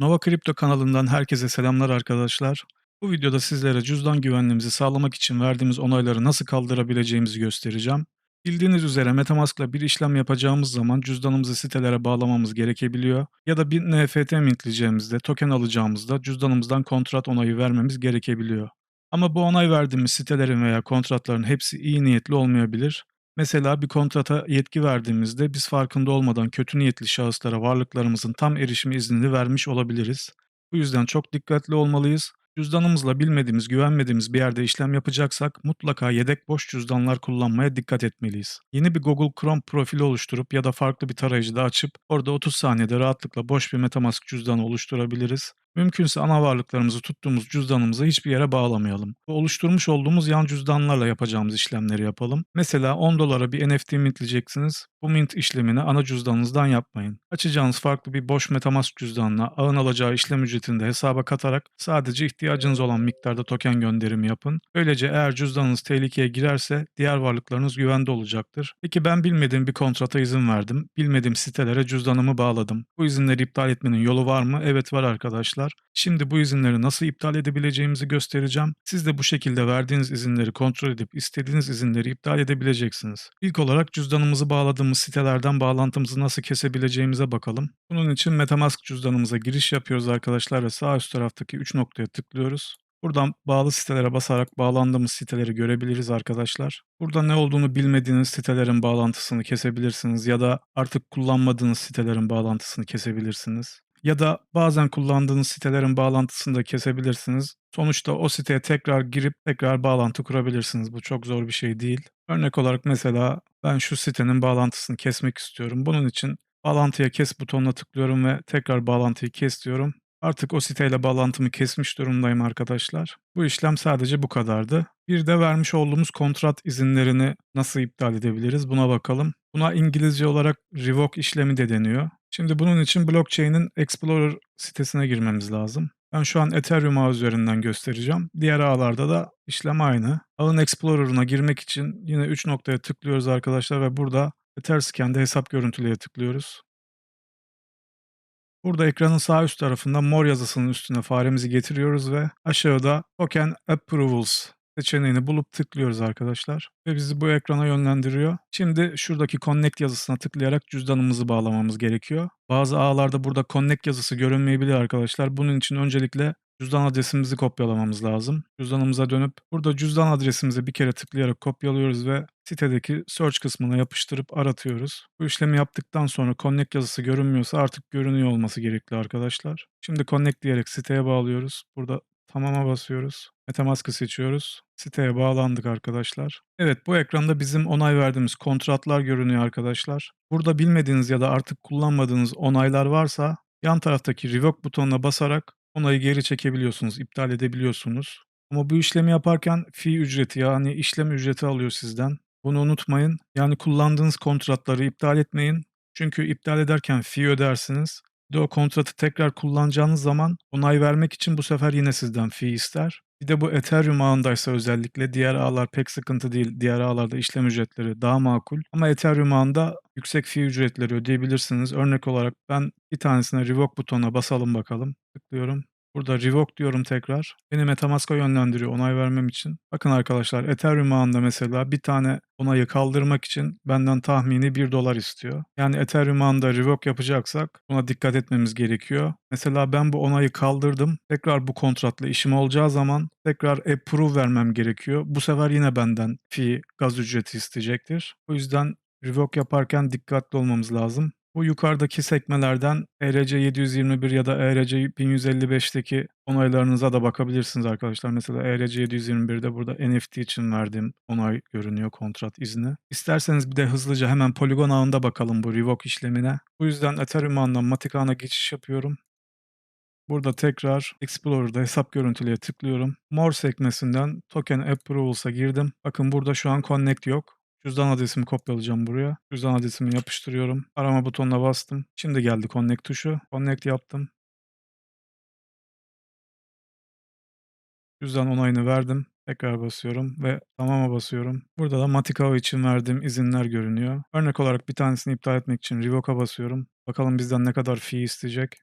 Nova Kripto kanalından herkese selamlar arkadaşlar. Bu videoda sizlere cüzdan güvenliğimizi sağlamak için verdiğimiz onayları nasıl kaldırabileceğimizi göstereceğim. Bildiğiniz üzere MetaMask'la bir işlem yapacağımız zaman cüzdanımızı sitelere bağlamamız gerekebiliyor ya da bir NFT mintleyeceğimizde, token alacağımızda cüzdanımızdan kontrat onayı vermemiz gerekebiliyor. Ama bu onay verdiğimiz sitelerin veya kontratların hepsi iyi niyetli olmayabilir. Mesela bir kontrata yetki verdiğimizde biz farkında olmadan kötü niyetli şahıslara varlıklarımızın tam erişimi iznini vermiş olabiliriz. Bu yüzden çok dikkatli olmalıyız. Cüzdanımızla bilmediğimiz, güvenmediğimiz bir yerde işlem yapacaksak mutlaka yedek boş cüzdanlar kullanmaya dikkat etmeliyiz. Yeni bir Google Chrome profili oluşturup ya da farklı bir tarayıcıda açıp orada 30 saniyede rahatlıkla boş bir MetaMask cüzdanı oluşturabiliriz. Mümkünse ana varlıklarımızı tuttuğumuz cüzdanımızı hiçbir yere bağlamayalım. Oluşturmuş olduğumuz yan cüzdanlarla yapacağımız işlemleri yapalım. Mesela 10 dolara bir NFT mintleyeceksiniz. Bu mint işlemini ana cüzdanınızdan yapmayın. Açacağınız farklı bir boş MetaMask cüzdanına ağın alacağı işlem ücretini de hesaba katarak sadece ihtiyacınız olan miktarda token gönderimi yapın. Böylece eğer cüzdanınız tehlikeye girerse diğer varlıklarınız güvende olacaktır. Peki ben bilmediğim bir kontrata izin verdim. Bilmediğim sitelere cüzdanımı bağladım. Bu izinleri iptal etmenin yolu var mı? Evet var arkadaşlar. Şimdi bu izinleri nasıl iptal edebileceğimizi göstereceğim. Siz de bu şekilde verdiğiniz izinleri kontrol edip istediğiniz izinleri iptal edebileceksiniz. İlk olarak cüzdanımızı bağladığımız sitelerden bağlantımızı nasıl kesebileceğimize bakalım. Bunun için MetaMask cüzdanımıza giriş yapıyoruz arkadaşlar ve sağ üst taraftaki 3 noktaya tıklıyoruz. Buradan bağlı sitelere basarak bağlandığımız siteleri görebiliriz arkadaşlar. Burada ne olduğunu bilmediğiniz sitelerin bağlantısını kesebilirsiniz ya da artık kullanmadığınız sitelerin bağlantısını kesebilirsiniz. Ya da bazen kullandığınız sitelerin bağlantısını da kesebilirsiniz. Sonuçta o siteye tekrar girip tekrar bağlantı kurabilirsiniz. Bu çok zor bir şey değil. Örnek olarak mesela ben şu sitenin bağlantısını kesmek istiyorum. Bunun için bağlantıya kes butonuna tıklıyorum ve tekrar bağlantıyı kes diyorum. Artık o siteyle bağlantımı kesmiş durumdayım arkadaşlar. Bu işlem sadece bu kadardı. Bir de vermiş olduğumuz kontrat izinlerini nasıl iptal edebiliriz buna bakalım. Buna İngilizce olarak revoke işlemi de deniyor. Şimdi bunun için blockchain'in Explorer sitesine girmemiz lazım. Ben şu an Ethereum ağı üzerinden göstereceğim. Diğer ağlarda da işlem aynı. Ağın Explorer'ına girmek için yine 3 noktaya tıklıyoruz arkadaşlar ve burada Etherscan'de hesap görüntüleye tıklıyoruz. Burada ekranın sağ üst tarafında mor yazısının üstüne faremizi getiriyoruz ve aşağıda Token Approvals seçeneğini bulup tıklıyoruz arkadaşlar ve bizi bu ekrana yönlendiriyor. Şimdi şuradaki Connect yazısına tıklayarak cüzdanımızı bağlamamız gerekiyor. Bazı ağlarda burada Connect yazısı görünmeyebilir arkadaşlar. Bunun için öncelikle cüzdan adresimizi kopyalamamız lazım. Cüzdanımıza dönüp burada cüzdan adresimizi bir kere tıklayarak kopyalıyoruz ve sitedeki search kısmına yapıştırıp aratıyoruz. Bu işlemi yaptıktan sonra connect yazısı görünmüyorsa artık görünüyor olması gerekli arkadaşlar. Şimdi connect diyerek siteye bağlıyoruz. Burada tamama basıyoruz. Metamask'ı seçiyoruz. Siteye bağlandık arkadaşlar. Evet bu ekranda bizim onay verdiğimiz kontratlar görünüyor arkadaşlar. Burada bilmediğiniz ya da artık kullanmadığınız onaylar varsa yan taraftaki revoke butonuna basarak onayı geri çekebiliyorsunuz, iptal edebiliyorsunuz. Ama bu işlemi yaparken fee ücreti yani işlem ücreti alıyor sizden. Bunu unutmayın. Yani kullandığınız kontratları iptal etmeyin. Çünkü iptal ederken fee ödersiniz. Bir de o kontratı tekrar kullanacağınız zaman onay vermek için bu sefer yine sizden fee ister. Bir de bu Ethereum ağındaysa özellikle diğer ağlar pek sıkıntı değil. Diğer ağlarda işlem ücretleri daha makul. Ama Ethereum ağında yüksek fee ücretleri ödeyebilirsiniz. Örnek olarak ben bir tanesine revoke butonuna basalım bakalım. Tıklıyorum. Burada revoke diyorum tekrar. Beni Metamask'a yönlendiriyor onay vermem için. Bakın arkadaşlar Ethereum ağında mesela bir tane onayı kaldırmak için benden tahmini 1 dolar istiyor. Yani Ethereum ağında revoke yapacaksak buna dikkat etmemiz gerekiyor. Mesela ben bu onayı kaldırdım. Tekrar bu kontratla işim olacağı zaman tekrar approve vermem gerekiyor. Bu sefer yine benden fee, gaz ücreti isteyecektir. O yüzden revoke yaparken dikkatli olmamız lazım. Bu yukarıdaki sekmelerden ERC721 ya da ERC1155'teki onaylarınıza da bakabilirsiniz arkadaşlar. Mesela ERC721'de burada NFT için verdiğim onay görünüyor, kontrat izni. İsterseniz bir de hızlıca hemen Polygon ağında bakalım bu revoke işlemine. Bu yüzden Ethereum ağından Matic ağına geçiş yapıyorum. Burada tekrar Explorer'da hesap görüntüleye tıklıyorum. More sekmesinden Token Approvals'a girdim. Bakın burada şu an Connect yok. Cüzdan adresimi kopyalayacağım buraya. Cüzdan adresimi yapıştırıyorum. Arama butonuna bastım. Şimdi geldi Connect tuşu. Connect yaptım. Cüzdan onayını verdim. Tekrar basıyorum ve tamama basıyorum. Burada da Matic için verdiğim izinler görünüyor. Örnek olarak bir tanesini iptal etmek için Revoke'a basıyorum. Bakalım bizden ne kadar fee isteyecek.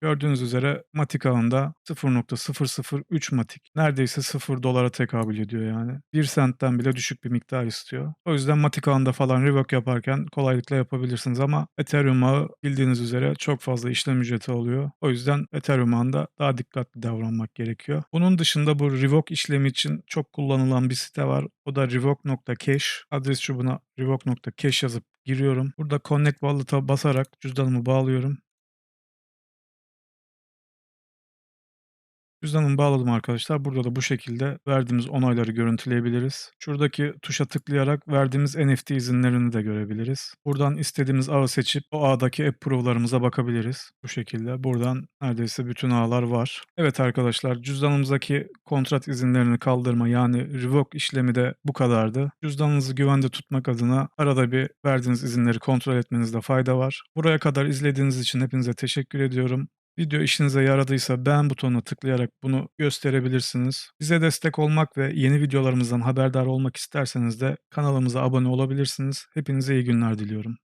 Gördüğünüz üzere matik ağında 0.003 matik. Neredeyse 0 dolara tekabül ediyor yani. 1 sentten bile düşük bir miktar istiyor. O yüzden matik ağında falan rework yaparken kolaylıkla yapabilirsiniz ama Ethereum ağı bildiğiniz üzere çok fazla işlem ücreti oluyor. O yüzden Ethereum ağında daha dikkatli davranmak gerekiyor. Bunun dışında bu revoke işlemi için çok kullanılan bir site var. O da revoke.cash. Adres çubuğuna revoke.cash yazıp giriyorum. Burada connect wallet'a basarak cüzdanımı bağlıyorum. Cüzdanımı bağladım arkadaşlar. Burada da bu şekilde verdiğimiz onayları görüntüleyebiliriz. Şuradaki tuşa tıklayarak verdiğimiz NFT izinlerini de görebiliriz. Buradan istediğimiz ağı seçip o ağdaki approval'larımıza bakabiliriz. Bu şekilde buradan neredeyse bütün ağlar var. Evet arkadaşlar cüzdanımızdaki kontrat izinlerini kaldırma yani revoke işlemi de bu kadardı. Cüzdanınızı güvende tutmak adına arada bir verdiğiniz izinleri kontrol etmenizde fayda var. Buraya kadar izlediğiniz için hepinize teşekkür ediyorum. Video işinize yaradıysa beğen butonuna tıklayarak bunu gösterebilirsiniz. Bize destek olmak ve yeni videolarımızdan haberdar olmak isterseniz de kanalımıza abone olabilirsiniz. Hepinize iyi günler diliyorum.